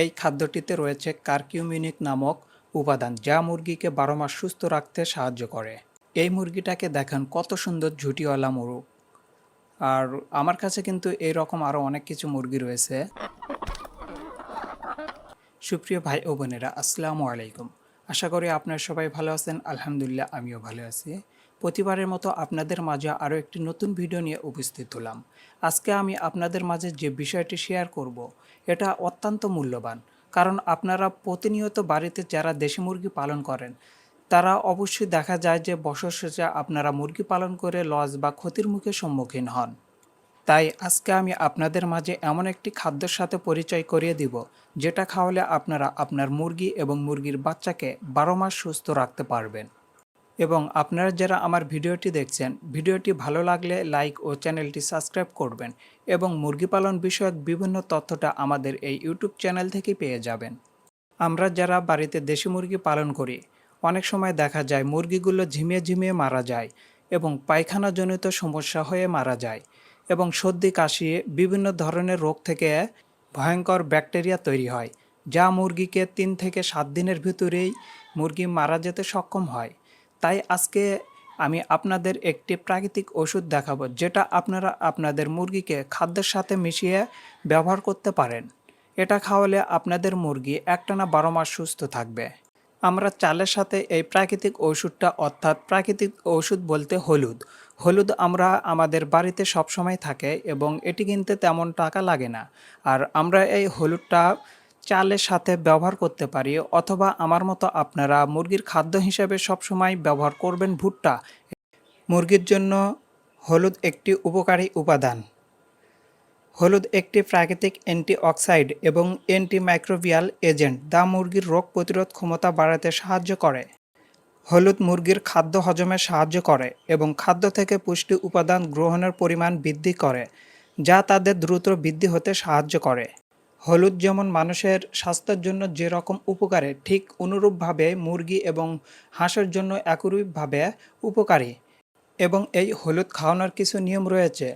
এই খাদ্যটিতে রয়েছে কার্কিউমিনিক নামক উপাদান, যা মুরগিকে বারো মাস সুস্থ রাখতে সাহায্য করে। এই মুরগিটাকে দেখেন কত সুন্দর ঝুটিওয়ালা মুরগ। আর আমার কাছে কিন্তু এই রকম আরও অনেক কিছু মুরগি রয়েছে। সুপ্রিয় ভাই ও বোনেরা, আসসালামু আলাইকুম। আশা করি আপনারা সবাই ভালো আছেন। আলহামদুলিল্লাহ, আমিও ভালো আছি। প্রতিবারের মতো আপনাদের মাঝে আরও একটি নতুন ভিডিও নিয়ে উপস্থিত হলাম। আজকে আমি আপনাদের মাঝে যে বিষয়টি শেয়ার করব, এটা অত্যন্ত মূল্যবান। কারণ আপনারা প্রতিনিয়ত বাড়িতে যারা দেশি মুরগি পালন করেন, তারা অবশ্যই দেখা যায় যে বছর শেষে আপনারা মুরগি পালন করে লস বা ক্ষতির মুখে সম্মুখীন হন। তাই আজকে আমি আপনাদের মাঝে এমন একটি খাদ্যের সাথে পরিচয় করিয়ে দিব, যেটা খাওয়ালে আপনারা আপনার মুরগি এবং মুরগির বাচ্চাকে বারো মাস সুস্থ রাখতে পারবেন। এবং আপনারা যারা আমার ভিডিওটি দেখছেন, ভিডিওটি ভালো লাগলে লাইক ও চ্যানেলটি সাবস্ক্রাইব করবেন এবং মুরগি পালন বিষয়ক বিভিন্ন তথ্যটা আমাদের এই ইউটিউব চ্যানেল থেকে পেয়ে যাবেন। আমরা যারা বাড়িতে দেশি মুরগি পালন করি, অনেক সময় দেখা যায় মুরগিগুলো ঝিমিয়ে ঝিমিয়ে মারা যায় এবং পায়খানাজনিত সমস্যা হয়ে মারা যায় এবং সর্দি, কাশি, বিভিন্ন ধরনের রোগ থেকে ভয়ঙ্কর ব্যাকটেরিয়া তৈরি হয়, যা মুরগিকে তিন থেকে সাত দিনের ভিতরেই মুরগি মারা যেতে সক্ষম হয়। তাই আজকে আমি আপনাদের একটি প্রাকৃতিক ওষুধ দেখাবো, যেটা আপনারা আপনাদের মুরগিকে খাদ্যের সাথে মিশিয়ে ব্যবহার করতে পারেন। এটা খাওয়ালে আপনাদের মুরগি একটানা বারো মাস সুস্থ থাকবে। আমরা চালের সাথে এই প্রাকৃতিক ওষুধটা, অর্থাৎ প্রাকৃতিক ওষুধ বলতে হলুদ। হলুদ আমরা আমাদের বাড়িতে সবসময় থাকে এবং এটি কিনতে তেমন টাকা লাগে না। আর আমরা এই হলুদটা চালের সাথে ব্যবহার করতে পারি, অথবা আমার মতো আপনারা মুরগির খাদ্য হিসেবে সবসময় ব্যবহার করবেন ভুট্টা। মুরগির জন্য হলুদ একটি উপকারী উপাদান। হলুদ একটি প্রাকৃতিক অ্যান্টিঅক্সাইড এবং অ্যান্টিমাইক্রোবিয়াল এজেন্ট যা মুরগির রোগ প্রতিরোধ ক্ষমতা বাড়াতে সাহায্য করে। হলুদ মুরগির খাদ্য হজমে সাহায্য করে এবং খাদ্য থেকে পুষ্টি উপাদান গ্রহণের পরিমাণ বৃদ্ধি করে, যা তাদের দ্রুত বৃদ্ধি হতে সাহায্য করে। হলুদ যেমন মানুষের স্বাস্থ্যের জন্য যেরকম উপকারী, ঠিক অনুরূপভাবে মুরগি এবং হাঁসের জন্য একরূপভাবে উপকারী। এবং এই হলুদ খাওয়ানোর কিছু নিয়ম রয়েছে।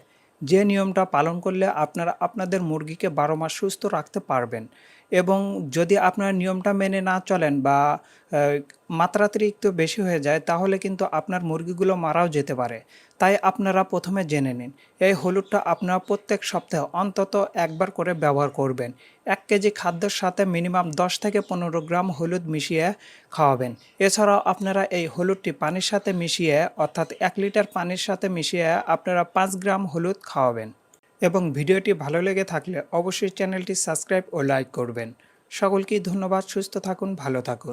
যে নিয়মটা পালন করলে আপনারা আপনাদের মুরগিকে বারো মাস সুস্থ রাখতে পারবেন। এবং যদি আপনার নিয়মটা মেনে না চলেন বা মাত্রাতিরিক্ত বেশি হয়ে যায়, তাহলে কিন্তু আপনার মুরগিগুলো মারাও যেতে পারে। তাই আপনারা প্রথমে জেনে নিন, এই হলুদটা আপনারা প্রত্যেক সপ্তাহে অন্তত একবার করে ব্যবহার করবেন। এক কেজি খাদ্যের সাথে মিনিমাম দশ থেকে পনেরো গ্রাম হলুদ মিশিয়ে খাওয়াবেন। এছাড়াও আপনারা এই হলুদটি পানির সাথে মিশিয়ে, অর্থাৎ এক লিটার পানির সাথে মিশিয়ে আপনারা পাঁচ গ্রাম হলুদ খাওয়াবেন। এবং ভিডিওটি ভালো লেগে থাকলে অবশ্যই চ্যানেলটি সাবস্ক্রাইব ও লাইক করবেন। সকলকেই ধন্যবাদ, সুস্থ থাকুন, ভালো থাকুন।